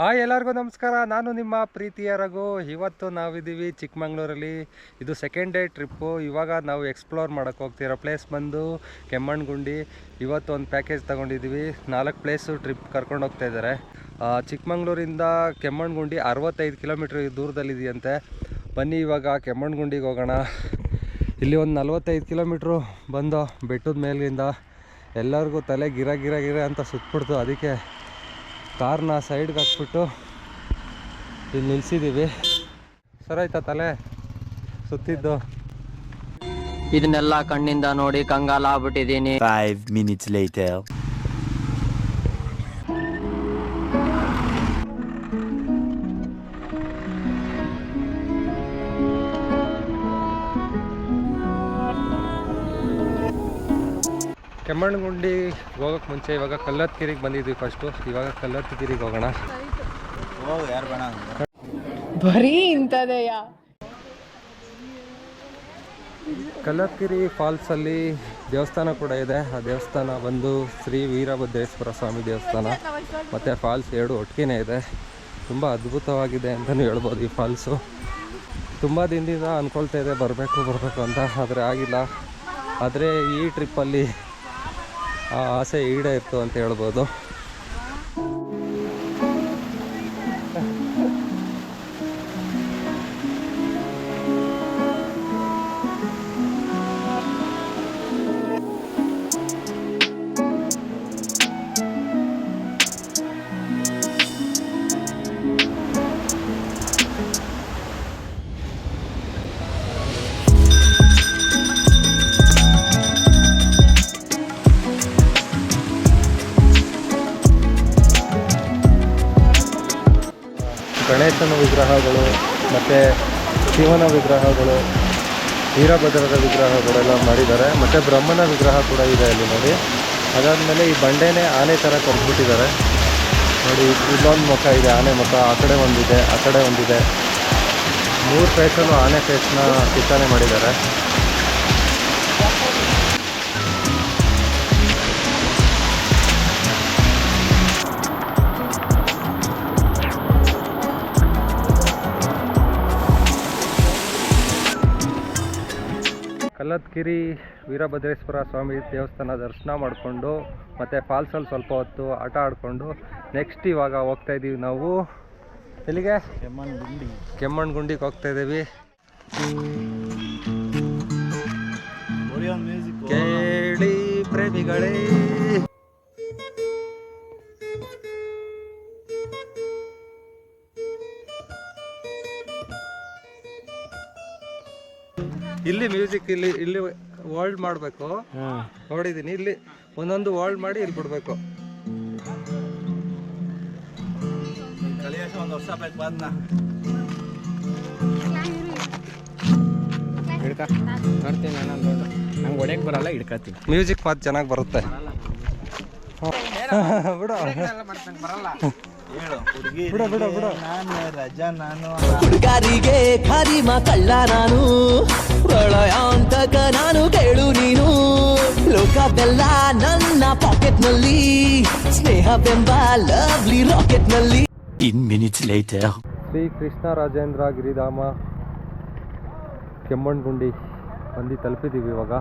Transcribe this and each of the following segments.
Hi, ಎಲ್ಲರಿಗೂ ನಮಸ್ಕಾರ. ನಾನು ನಿಮ್ಮ ಪ್ರೀತಿಯ ರಘು. ಇವತ್ತು ನಾವಿದ್ದೀವಿ ಚಿಕ್ಕಮಂಗ್ಳೂರಲ್ಲಿ. ಇದು ಸೆಕೆಂಡ್ ಡೇ ಟ್ರಿಪ್ಪು ಇವಾಗ ನಾವು ಎಕ್ಸ್ಪ್ಲೋರ್ ಮಾಡೋಕ್ಕೆ ಹೋಗ್ತಿರೋ ಪ್ಲೇಸ್ ಬಂದು ಕೆಮ್ಮಣ್ಣಗುಂಡಿ. ಇವತ್ತು ಒಂದು ಪ್ಯಾಕೇಜ್ ತೊಗೊಂಡಿದ್ದೀವಿ. ನಾಲ್ಕು ಪ್ಲೇಸು ಟ್ರಿಪ್ ಕರ್ಕೊಂಡು ಹೋಗ್ತಾ ಇದ್ದಾರೆ. ಚಿಕ್ಕಮಂಗ್ಳೂರಿಂದ ಕೆಮ್ಮಣ್ಣಗುಂಡಿ ಅರವತ್ತೈದು ಕಿಲೋಮೀಟ್ರ್ ದೂರದಲ್ಲಿದೆಯಂತೆ. ಬನ್ನಿ, ಇವಾಗ ಕೆಮ್ಮಣ್ಣಗುಂಡಿಗೆ ಹೋಗೋಣ. ಇಲ್ಲಿ ಒಂದು ನಲ್ವತ್ತೈದು ಕಿಲೋಮೀಟ್ರು ಬಂದು ಬೆಟ್ಟದ ಮೇಲಿಂದ ಎಲ್ಲರಿಗೂ ತಲೆ ಗಿರ ಗಿರ ಗಿರ ಅಂತ ಸುತ್ತಬಿಡ್ತು ಅದಕ್ಕೆ ಕಾರ್ನ ಸೈಡ್ಗೆ ಹಾಕ್ಬಿಟ್ಟು ಇಲ್ಲಿ ನಿಲ್ಸಿದ್ದೀವಿ ಸರ್ ಆಯ್ತಾ ತಲೆ? ಸುತ್ತಿದ್ದು. ಇದನ್ನೆಲ್ಲ ಕಣ್ಣಿಂದ ನೋಡಿ ಕಂಗಾಲ ಆಗ್ಬಿಟ್ಟಿದೀನಿ ಕೆಮ್ಮಣ್ಣಗುಂಡಿ ಹೋಗೋಕ್ಕೆ ಮುಂಚೆ ಇವಾಗ ಕಲ್ಲತ್ಗಿರಿಗೆ ಬಂದಿದ್ವಿ ಫಸ್ಟು ಇವಾಗ ಕಲ್ಲತ್ಗಿರಿಗೆ ಹೋಗೋಣ. ಬರೀ ಇಂಥದೆಯ? ಕಲ್ಲತ್ಗಿರಿ ಫಾಲ್ಸಲ್ಲಿ ದೇವಸ್ಥಾನ ಕೂಡ ಇದೆ. ಆ ದೇವಸ್ಥಾನ ಬಂದು ಶ್ರೀ ವೀರಭದ್ರೇಶ್ವರ ಸ್ವಾಮಿ ದೇವಸ್ಥಾನ. ಮತ್ತು ಫಾಲ್ಸ್ ಎರಡು ಒಟ್ಟಿಗೆ ಇದೆ. ತುಂಬ ಅದ್ಭುತವಾಗಿದೆ ಅಂತಲೂ ಹೇಳ್ಬೋದು ಈ ಫಾಲ್ಸು ತುಂಬ ದಿನದಿಂದ ಅಂದ್ಕೊಳ್ತಾ ಇದೆ ಬರಬೇಕು ಬರಬೇಕು ಅಂತ. ಆದರೆ ಆಗಿಲ್ಲ. ಆದರೆ ಈ ಟ್ರಿಪ್ಪಲ್ಲಿ ಆ ಆಸೆ ಈಡೇರಿತು ಅಂತ ಹೇಳ್ಬೋದು. ಗಣೇಶನ ವಿಗ್ರಹಗಳು, ಮತ್ತು ಶಿವನ ವಿಗ್ರಹಗಳು, ವೀರಭದ್ರದ ವಿಗ್ರಹಗಳೆಲ್ಲ ಮಾಡಿದ್ದಾರೆ. ಮತ್ತು ಬ್ರಹ್ಮನ ವಿಗ್ರಹ ಕೂಡ ಇದೆ ಅಲ್ಲಿ ನೋಡಿ. ಅದಾದಮೇಲೆ ಈ ಬಂಡೆನೇ ಆನೆ ಥರ ಕೊಟ್ಬಿಟ್ಟಿದ್ದಾರೆ. ನೋಡಿ ಇಲ್ಲೊಂದು ಮುಖ ಇದೆ, ಆನೆ ಮುಖ. ಆ ಕಡೆ ಒಂದಿದೆ, ಆ ಕಡೆ ಒಂದಿದೆ. ಮೂರು ಫೇಸಲ್ಲೂ ಆನೆ ಫೇಸ್ನ ಕೆತ್ತನೆ ಮಾಡಿದ್ದಾರೆ. ಕಲ್ಲತ್ಗಿರಿ ವೀರಭದ್ರೇಶ್ವರ ಸ್ವಾಮಿ ದೇವಸ್ಥಾನ ದರ್ಶನ ಮಾಡಿಕೊಂಡು ಮತ್ತು ಫಾಲ್ಸಲ್ಲಿ ಸ್ವಲ್ಪ ಹೊತ್ತು ಆಟ ಆಡಿಕೊಂಡು ನೆಕ್ಸ್ಟ್ ಇವಾಗ ಹೋಗ್ತಾ ಇದ್ದೀವಿ ನಾವು. ಎಲ್ಲಿಗೆ? ಕೆಮ್ಮಣ್ಣಗುಂಡಿಗೆ ಹೋಗ್ತಾ ಇದ್ದೀವಿ ಕೇಳಿ ಪ್ರೇಮಿಗಳೇ. ಮ್ಯೂಸಿಕ್ ಇಲ್ಲಿ ಇಲ್ಲಿ ವರ್ಲ್ಡ್ ಮಾಡಬೇಕು. ನೋಡಿದ್ದೀನಿ ಇಲ್ಲಿ ಒಂದೊಂದು ವರ್ಲ್ಡ್ ಮಾಡಿ ಇಲ್ಲಿ ಬಿಡಬೇಕು. ಹಿಡ್ಕ. ನೋಡ್ತೀನಿ ನಾನು ನಂಗೆ ಹೊಡೆಯಕ್ ಬರಲ್ಲ ಹಿಡ್ಕತೀನಿ. ಮ್ಯೂಸಿಕ್ ಮಾತು ಚೆನ್ನಾಗಿ ಬರುತ್ತೆ. ಬಿಡು. ಬಿಡು ಬಿಡು ಬಿಡು. ಹುಡುಗಾರಿಗೆ ಖರೀಮ ಕಳ್ಳ ನಾನು. ಪ್ರಳಯಾಂತಕ ನಾನು ಕೇಳು ನೀನು. ಲೋಕದೆಲ್ಲ ನನ್ನ ಪಾಕೆಟ್ನಲ್ಲಿ ಸ್ನೇಹವೆಂಬ lovely ರಾಕೆಟ್ನಲ್ಲಿ in minutes later Shri Krishna Rajendra Giridhama Kemmanagundi ಬಂದು ತಲುಪಿದ್ದೀವಿ ಇವಾಗ.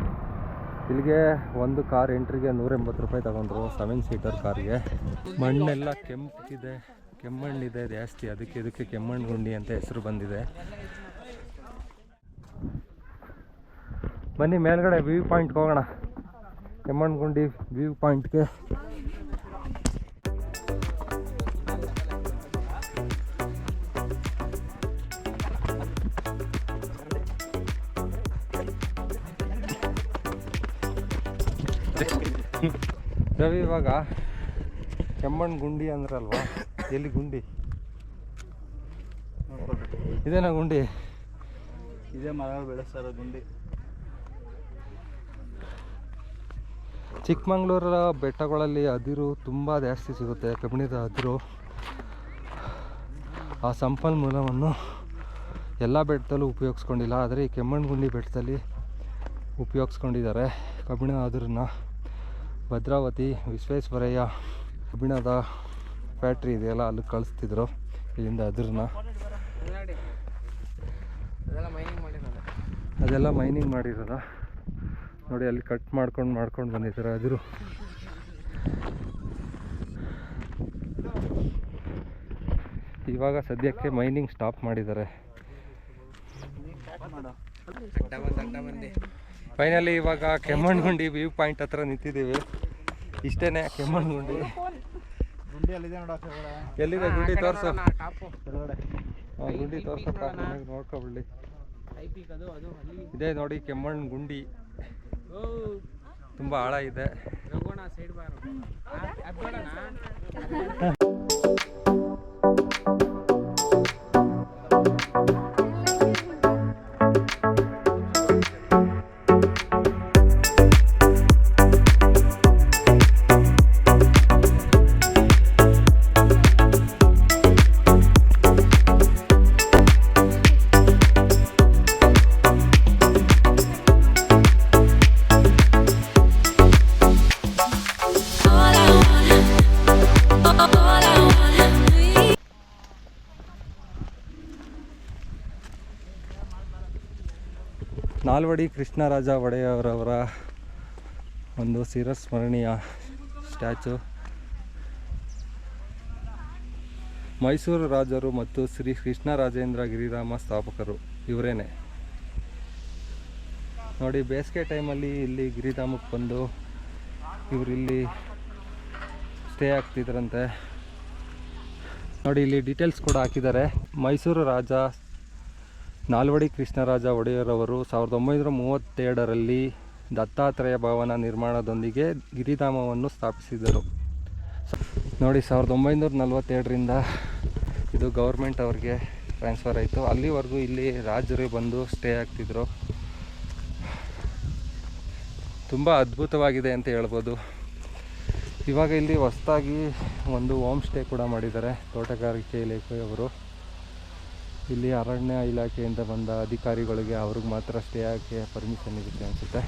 ಇಲ್ಲಿಗೆ ಒಂದು ಕಾರ್ ಎಂಟ್ರಿಗೆ ನೂರ ಎಂಬತ್ತು ರೂಪಾಯಿ ತಗೊಂಡ್ರು ಸೆವೆನ್ ಸೀಟರ್ ಕಾರ್ಗೆ. ಮಣ್ಣೆಲ್ಲ ಕೆಂಪಿದೆ ಕೆಮ್ಮಣ್ಣಿದೆ, ಜಾಸ್ತಿ. ಅದಕ್ಕೆ ಇದಕ್ಕೆ ಕೆಮ್ಮಣ್ಣಗುಂಡಿ ಅಂತ ಹೆಸರು ಬಂದಿದೆ. ಬನ್ನಿ ಮೇಲ್ಗಡೆ ವ್ಯೂ ಪಾಯಿಂಟ್ಗೆ ಹೋಗೋಣ. ಕೆಮ್ಮಣ್ಣು ಗುಂಡಿ ವ್ಯೂ ಪಾಯಿಂಟ್ಗೆ ರವಿ ಇವಾಗ ಕೆಮ್ಮಣ್ಣು ಗುಂಡಿ ಅಂದ್ರಲ್ವಾ? ಎಲ್ಲಿ ಗುಂಡಿ? ಇದೇನಾ ಗುಂಡಿ? ಇದೇ ಮರ ಬೆಳೆಸ್ತಾರ ಗುಂಡಿ. ಚಿಕ್ಕಮಂಗ್ಳೂರ ಬೆಟ್ಟಗಳಲ್ಲಿ ಅದಿರು ತುಂಬ ಜಾಸ್ತಿ ಸಿಗುತ್ತೆ ಕಬ್ಬಿಣದ ಅದಿರು. ಆ ಸಂಪನ್ಮೂಲವನ್ನು ಎಲ್ಲ ಬೆಟ್ಟದಲ್ಲೂ ಉಪಯೋಗಿಸ್ಕೊಂಡಿಲ್ಲ ಆದರೆ ಈ ಕೆಮ್ಮಣ್ಣುಗುಂಡಿ ಬೆಟ್ಟದಲ್ಲಿ ಉಪಯೋಗಿಸ್ಕೊಂಡಿದ್ದಾರೆ ಕಬ್ಬಿಣ ಅದಿರನ್ನ. ಭದ್ರಾವತಿ ವಿಶ್ವೇಶ್ವರಯ್ಯ ಕಬ್ಬಿಣದ ಫ್ಯಾಕ್ಟ್ರಿ ಇದೆಯಲ್ಲ, ಅಲ್ಲಿ ಕಳಿಸ್ತಿದ್ರು, ಇಲ್ಲಿಂದ ಅದ್ರನ್ನ ಅದೆಲ್ಲ ಮೈನಿಂಗ್ ಮಾಡಿರೋದ. ನೋಡಿ, ಅಲ್ಲಿ ಕಟ್ ಮಾಡ್ಕೊಂಡು ಮಾಡ್ಕೊಂಡು ಬಂದಿದ್ದಾರೆ ಅದ್ರು. ಇವಾಗ ಸದ್ಯಕ್ಕೆ ಮೈನಿಂಗ್ ಸ್ಟಾಪ್ ಮಾಡಿದ್ದಾರೆ. ಫೈನಲಿ ಇವಾಗ ಕೆಮ್ಮಣ್ಣಗುಂಡಿ ವ್ಯೂ ಪಾಯಿಂಟ್ ಹತ್ರ ನಿಂತಿದ್ದೀವಿ. ಇಷ್ಟೇನೆ ಕೆಮ್ಮಣ್ಣಗುಂಡಿ ಎಲ್ಲಿದೆ? ಗುಂಡಿ ತೋರಿಸು. ಟಾಪು. ಗುಂಡಿ ತೋರ್ಸಪ್ಪ ಚೆನ್ನಾಗಿ ಇದೆ ನೋಡಿ ಕೆಮ್ಮಣ್ಣು ಗುಂಡಿ. ತುಂಬಾ ತುಂಬ ಆಳ ಇದೆ. ನಾಲ್ವಡಿ ಕೃಷ್ಣರಾಜ ಒಡೆಯವರವರ ಒಂದು ಚಿರಸ್ಮರಣೀಯ ಸ್ಟ್ಯಾಚು. ಮೈಸೂರು ರಾಜರು ಮತ್ತು ಶ್ರೀ ಕೃಷ್ಣರಾಜೇಂದ್ರ ಗಿರಿರಾಮ ಸ್ಥಾಪಕರು ಇವರೇನೆ. ನೋಡಿ, ಬೇಸಿಗೆ ಟೈಮಲ್ಲಿ ಇಲ್ಲಿ ಗಿರಿಧಾಮಕ್ಕೆ ಬಂದು ಇವರಿಲ್ಲಿ ಸ್ಟೇ ಆಗ್ತಿದ್ರಂತೆ. ನೋಡಿ, ಇಲ್ಲಿ ಡೀಟೇಲ್ಸ್ ಕೂಡ ಹಾಕಿದ್ದಾರೆ. ಮೈಸೂರು ರಾಜ ನಾಲ್ವಡಿ ಕೃಷ್ಣರಾಜ ಒಡೆಯರವರು ಸಾವಿರದ ಒಂಬೈನೂರ ಮೂವತ್ತೆರಡರಲ್ಲಿ ದತ್ತಾತ್ರೇಯ ಭವನ ನಿರ್ಮಾಣದೊಂದಿಗೆ ಗಿರಿಧಾಮವನ್ನು ಸ್ಥಾಪಿಸಿದರು. ನೋಡಿ, ಸಾವಿರದ ಒಂಬೈನೂರ ನಲವತ್ತೆರಡರಿಂದ ಇದು ಗೌರ್ಮೆಂಟ್ ಅವ್ರಿಗೆ ಟ್ರಾನ್ಸ್ಫರ್ ಆಯಿತು. ಅಲ್ಲಿವರೆಗೂ ಇಲ್ಲಿ ರಾಜರು ಬಂದು ಸ್ಟೇ ಆಗ್ತಿದ್ರು. ತುಂಬ ಅದ್ಭುತವಾಗಿದೆ ಅಂತ ಹೇಳ್ಬೋದು. ಇವಾಗ ಇಲ್ಲಿ ಹೊಸದಾಗಿ ಒಂದು ಹೋಮ್ ಸ್ಟೇ ಕೂಡ ಮಾಡಿದ್ದಾರೆ, ತೋಟಗಾರಿಕೆ ಇಲಾಖೆಯವರು ಇಲ್ಲಿ ಅರಣ್ಯ ಇಲಾಖೆಯಿಂದ ಬಂದ ಅಧಿಕಾರಿಗಳಿಗೆ ಅವ್ರಿಗೆ ಮಾತ್ರ ಸ್ಟೇ ಆಗೋಕ್ಕೆ ಪರ್ಮಿಷನ್ ಇರುತ್ತೆ ಅನಿಸುತ್ತೆ?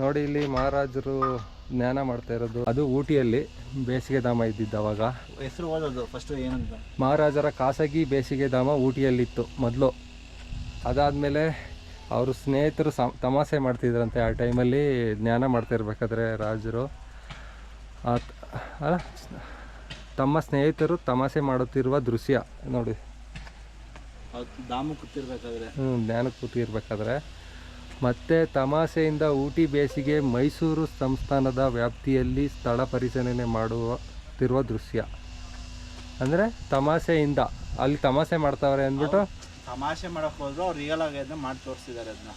ನೋಡಿ ಇಲ್ಲಿ ಮಹಾರಾಜರು ಜ್ಞಾನ ಮಾಡ್ತಾ ಇರೋದು. ಅದು ಊಟಿಯಲ್ಲಿ ಬೇಸಿಗೆ ಧಾಮ ಇದ್ದಿದ್ದು ಅವಾಗ. ಹೆಸರು ಓದೋದು ಫಸ್ಟ್ ಏನಂತ? ಮಹಾರಾಜರ ಖಾಸಗಿ ಬೇಸಿಗೆ ಧಾಮ ಊಟಿಯಲ್ಲಿತ್ತು ಮೊದಲು. ಅದಾದಮೇಲೆ ಅವರು ಸ್ನೇಹಿತರು ಸಮ ತಮಾಷೆ ಮಾಡ್ತಿದ್ರಂತೆ ಆ ಟೈಮಲ್ಲಿ ಜ್ಞಾನ ಮಾಡ್ತಿರ್ಬೇಕಾದ್ರೆ ರಾಜರು. ಅಲ್ಲ ತಮ್ಮ ಸ್ನೇಹಿತರು ತಮಾಷೆ ಮಾಡುತ್ತಿರುವ ದೃಶ್ಯ ನೋಡಿ. ದಾಮು ಕೂತಿರ್ಬೇಕಾದ್ರೆ. ಹ್ಞೂ ಜ್ಞಾನ ಕೂತಿರ್ಬೇಕಾದ್ರೆ. ಮತ್ತೆ ತಮಾಷೆಯಿಂದ ಊಟಿ ಬೇಸಿಗೆ ಮೈಸೂರು ಸಂಸ್ಥಾನದ ವ್ಯಾಪ್ತಿಯಲ್ಲಿ ಸ್ಥಳ ಪರಿಶೀಲನೆ ಮಾಡುತ್ತಿರುವ ದೃಶ್ಯ. ಅಂದರೆ ತಮಾಷೆಯಿಂದ ಅಲ್ಲಿ ತಮಾಷೆ ಮಾಡ್ತಾವ್ರೆ ಅಂದ್ಬಿಟ್ಟು ತಮಾಷೆ ಮಾಡಕ್ ಹೋದ್ರು ಅವ್ರು ರಿಯಲ್ ಆಗಿ ಅದನ್ನ ಮಾಡಿ ತೋರಿಸಿದ್ದಾರೆ ಅದನ್ನ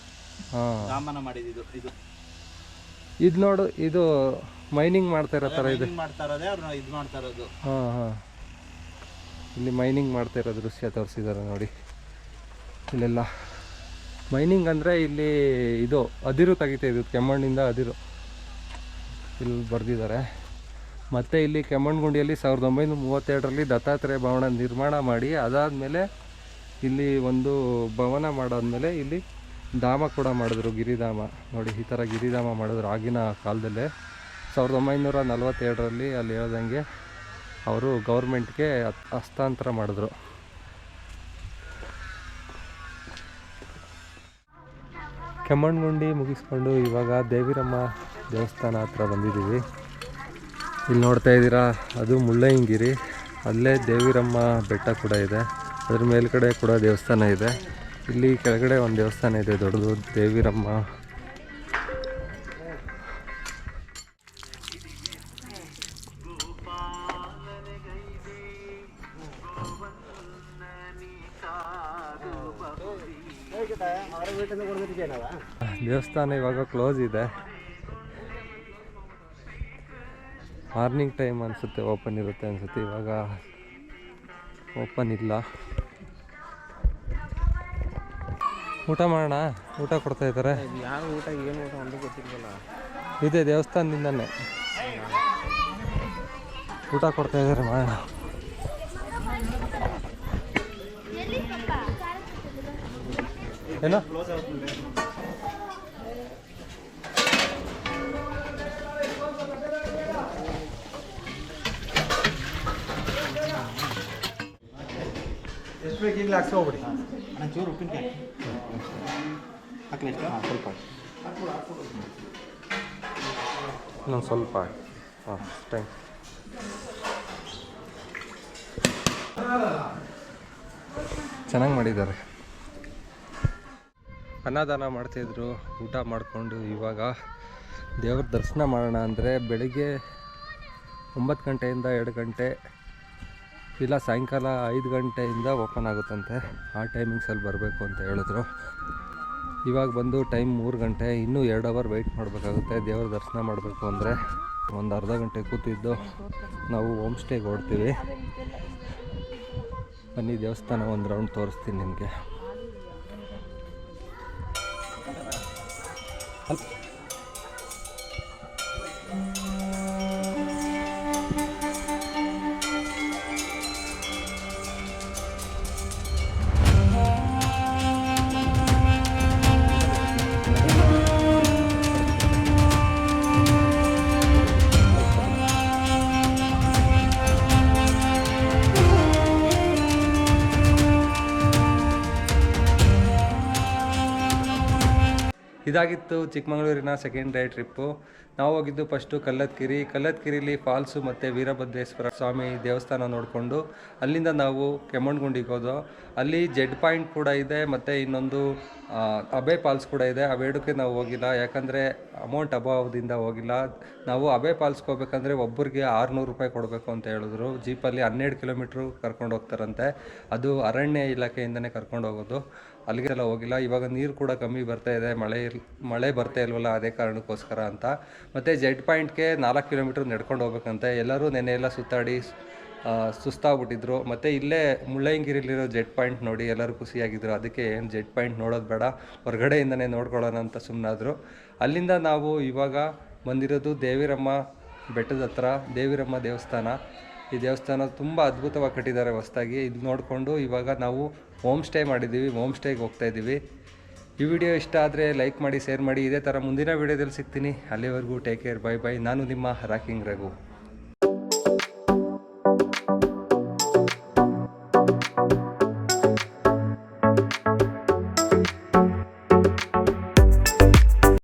ಹಾಂ. ದಾಮನ ಮಾಡಿದ್ದು ಇದು ಇದು. ನೋಡು ಇದು ಮೈನಿಂಗ್ ಮಾಡ್ತಾ ಇರೋ ಥರ ಇದೆ Mining ಮಾಡ್ತಾ ಇರೋದೇ ಅವ್ರನ್ನ ಇದು ಮಾಡ್ತಾ ಇರೋದು. ಹಾಂ ಹಾಂ. ಇಲ್ಲಿ ಮೈನಿಂಗ್ ಮಾಡ್ತಾ ಇರೋ ದೃಶ್ಯ ತೋರಿಸಿದ್ದಾರೆ ನೋಡಿ. ಇಲ್ಲೆಲ್ಲ. ಮೈನಿಂಗ್ ಅಂದರೆ ಇಲ್ಲಿ ಇದು ಅದಿರು ತೆಗಿತಾ ಇದ್ದು ಕೆಮ್ಮಣ್ಣಿಂದ ಅದಿರು. ಇಲ್ಲಿ ಬರೆದಿದ್ದಾರೆ. ಮತ್ತು ಇಲ್ಲಿ ಕೆಮ್ಮಣ್ಣಗುಂಡಿಯಲ್ಲಿ ಸಾವಿರದ ಒಂಬೈನೂರ ಮೂವತ್ತೆರಡರಲ್ಲಿ ದತ್ತಾತ್ರೇಯ ಭವನ ನಿರ್ಮಾಣ ಮಾಡಿ ಅದಾದಮೇಲೆ ಇಲ್ಲಿ ಒಂದು ಭವನ ಮಾಡಾದ್ಮೇಲೆ ಇಲ್ಲಿ ಧಾಮ ಕೂಡ ಮಾಡಿದ್ರು, ಗಿರಿಧಾಮ. ನೋಡಿ, ಈ ಥರ ಗಿರಿಧಾಮ ಮಾಡಿದ್ರು ಆಗಿನ ಕಾಲದಲ್ಲೇ. ಸಾವಿರದ ಒಂಬೈನೂರ ನಲವತ್ತೆರಡರಲ್ಲಿ ಅಲ್ಲಿ ಹೇಳ್ದಂಗೆ ಅವರು ಗೌರ್ಮೆಂಟ್ಗೆ ಹಸ್ತಾಂತರ ಮಾಡಿದ್ರು. ಕೆಮ್ಮಣ್ಣಗುಂಡಿ ಮುಗಿಸ್ಕೊಂಡು ಇವಾಗ ದೇವಿರಮ್ಮ ದೇವಸ್ಥಾನ ಹತ್ರ ಬಂದಿದ್ದೀವಿ. ಇಲ್ಲಿ ನೋಡ್ತಾ ಇದ್ದೀರಾ, ಅದು ಮುಳ್ಳಯ್ಯನಗಿರಿ. ಅಲ್ಲೇ ದೇವಿರಮ್ಮ ಬೆಟ್ಟ ಕೂಡ ಇದೆ. ಅದ್ರ ಮೇಲ್ಗಡೆ ಕೂಡ ದೇವಸ್ಥಾನ ಇದೆ. ಇಲ್ಲಿ ಕೆಳಗಡೆ ಒಂದು ದೇವಸ್ಥಾನ ಇದೆ, ದೊಡ್ಡದು ದೇವಿರಮ್ಮ. ದೇವಸ್ಥಾನ ಇವಾಗ ಕ್ಲೋಸ್ ಇದೆ. ಮಾರ್ನಿಂಗ್ ಟೈಮ್ ಅನಿಸುತ್ತೆ, ಓಪನ್ ಇರುತ್ತೆ ಅನಿಸುತ್ತೆ ಇವಾಗ. ಓಪನ್ ಇಲ್ಲ. ಊಟ ಮಾಡೋಣ? ಊಟ ಕೊಡ್ತಾ ಇದ್ದಾರೆ. ಯಾರು ಊಟ ಏನು ಊಟ ಇದೆ ದೇವಸ್ಥಾನದಿಂದನೇ. ಊಟ ಕೊಡ್ತಾ ಇದ್ದಾರೆ ಮಾಡೋಣ. ಏನೋ? ಎಷ್ಟು ಬೇಕು ಇಲ್ಲಿ ಹಾಕ್ಸಿ ನಾನು ಚೂರು ಉಪ್ಪಿನಕಾಯಿ. ಸ್ವಲ್ಪ ಇನ್ನೊಂದು ಸ್ವಲ್ಪ ಹಾಂ ಥ್ಯಾಂಕ್ ಚೆನ್ನಾಗಿ ಮಾಡಿದ್ದಾರೆ. ಅನ್ನದಾನ ಮಾಡ್ತಾಯಿದ್ರು ಊಟ ಮಾಡಿಕೊಂಡು ಇವಾಗ ದೇವ್ರ ದರ್ಶನ ಮಾಡೋಣ ಅಂದರೆ ಬೆಳಿಗ್ಗೆ ಒಂಬತ್ತು ಗಂಟೆಯಿಂದ ಎರಡು ಗಂಟೆ ಇಲ್ಲ ಸಾಯಂಕಾಲ ಐದು ಗಂಟೆಯಿಂದ ಓಪನ್ ಆಗುತ್ತಂತೆ. ಆ ಟೈಮಿಂಗ್ಸಲ್ಲಿ ಬರಬೇಕು ಅಂತ ಹೇಳಿದ್ರು. ಇವಾಗ ಬಂದು ಟೈಮ್ ಮೂರು ಗಂಟೆ, ಇನ್ನೂ ಎರಡು ಅವರ್ ವೆಯ್ಟ್ ಮಾಡಬೇಕಾಗುತ್ತೆ. ದೇವರ ದರ್ಶನ ಮಾಡಬೇಕು ಅಂದರೆ ಒಂದು ಅರ್ಧ ಗಂಟೆ ಕೂತಿದ್ದು ನಾವು ಹೋಮ್ ಸ್ಟೇಗೆ ಓಡ್ತೀವಿ ಬನ್ನಿ, ದೇವಸ್ಥಾನ ಒಂದು ರೌಂಡ್ ತೋರಿಸ್ತೀನಿ ನಿಮಗೆ. ಇದಾಗಿತ್ತು ಚಿಕ್ಕಮಗಳೂರಿನ ಸೆಕೆಂಡ್ ಡೇ ಟ್ರಿಪ್ಪು ನಾವು ಹೋಗಿದ್ದು ಫಸ್ಟು ಕಲ್ಲತ್ಗಿರಿ ಕಲ್ಲತ್ಗಿರಿಲಿ ಫಾಲ್ಸು ಮತ್ತು ವೀರಭದ್ರೇಶ್ವರ ಸ್ವಾಮಿ ದೇವಸ್ಥಾನ ನೋಡಿಕೊಂಡು ಅಲ್ಲಿಂದ ನಾವು ಕೆಮ್ಮಣ್ಗುಂಡಿಗೆ ಹೋದೋ ಅಲ್ಲಿ ಜೆಡ್ ಪಾಯಿಂಟ್ ಕೂಡ ಇದೆ ಮತ್ತು ಇನ್ನೊಂದು ಅಬೆ ಫಾಲ್ಸ್ ಕೂಡ ಇದೆ. ಅವೆರಡಕ್ಕೆ ನಾವು ಹೋಗಿಲ್ಲ. ಯಾಕಂದರೆ ಅಮೌಂಟ್ ಅಭಾವದಿಂದ ಹೋಗಿಲ್ಲ. ನಾವು ಅಬೆ ಫಾಲ್ಸ್ಗೆ ಹೋಗ್ಬೇಕಂದ್ರೆ ಒಬ್ಬರಿಗೆ ಆರುನೂರು ರೂಪಾಯಿ ಕೊಡಬೇಕು ಅಂತ ಹೇಳಿದ್ರು. ಜೀಪಲ್ಲಿ ಹನ್ನೆರಡು ಕಿಲೋಮೀಟ್ರು ಕರ್ಕೊಂಡು ಹೋಗ್ತಾರಂತೆ. ಅದು ಅರಣ್ಯ ಇಲಾಖೆಯಿಂದನೇ ಕರ್ಕೊಂಡು ಹೋಗೋದು. ಅಲ್ಲಿಗೆಲ್ಲ ಹೋಗಿಲ್ಲ. ಇವಾಗ ನೀರು ಕೂಡ ಕಮ್ಮಿ ಬರ್ತಾ ಇದೆ. ಮಳೆ ಮಳೆ ಬರ್ತಾ ಇಲ್ವಲ್ಲ, ಅದೇ ಕಾರಣಕ್ಕೋಸ್ಕರ ಅಂತ. ಮತ್ತು ಜೆಡ್ ಪಾಯಿಂಟ್ಗೆ ನಾಲ್ಕು ಕಿಲೋಮೀಟ್ರ್ ನಡ್ಕೊಂಡು ಹೋಗ್ಬೇಕಂತೆ. ಎಲ್ಲರೂ ನೆನೆ ಎಲ್ಲ ಸುತ್ತಾಡಿ ಸುಸ್ತಾಗ್ಬಿಟ್ಟಿದ್ರು. ಮತ್ತು ಇಲ್ಲೇ ಮುಳ್ಳಯ್ಯನಗಿರಿಲಿರೋ ಜೆಡ್ ಪಾಯಿಂಟ್ ನೋಡಿ ಎಲ್ಲರೂ ಖುಷಿಯಾಗಿದ್ರು. ಅದಕ್ಕೆ ಏನು ಜೆಡ್ ಪಾಯಿಂಟ್ ನೋಡೋದು ಬೇಡ. ಹೊರಗಡೆಯಿಂದನೇ ನೋಡ್ಕೊಳ್ಳೋಣ ಅಂತ ಸುಮ್ಮನಾದರು ಅಲ್ಲಿಂದ ನಾವು ಇವಾಗ ಬಂದಿರೋದು ದೇವಿರಮ್ಮ ಬೆಟ್ಟದ ಹತ್ರ, ದೇವಿರಮ್ಮ ದೇವಸ್ಥಾನ. ಈ ದೇವಸ್ಥಾನ ತುಂಬ ಅದ್ಭುತವಾಗಿ ಕಟ್ಟಿದ್ದಾರೆ ಹೊಸ್ದಾಗಿ. ಇದು ನೋಡಿಕೊಂಡು ಇವಾಗ ನಾವು ಹೋಮ್ ಸ್ಟೇ ಮಾಡಿದ್ದೀವಿ, ಹೋಮ್ ಸ್ಟೇಗೆ ಹೋಗ್ತಾ ಇದ್ದೀವಿ. ಈ ವಿಡಿಯೋ ಇಷ್ಟ ಆದರೆ ಲೈಕ್ ಮಾಡಿ, ಶೇರ್ ಮಾಡಿ. ಇದೇ ಥರ ಮುಂದಿನ ವಿಡಿಯೋದಲ್ಲಿ ಸಿಗ್ತೀನಿ. ಅಲ್ಲಿವರೆಗೂ ಟೇಕ್ ಕೇರ್, ಬೈ ಬೈ. ನಾನು ನಿಮ್ಮ ರಾಕಿಂಗ್ ರಘು.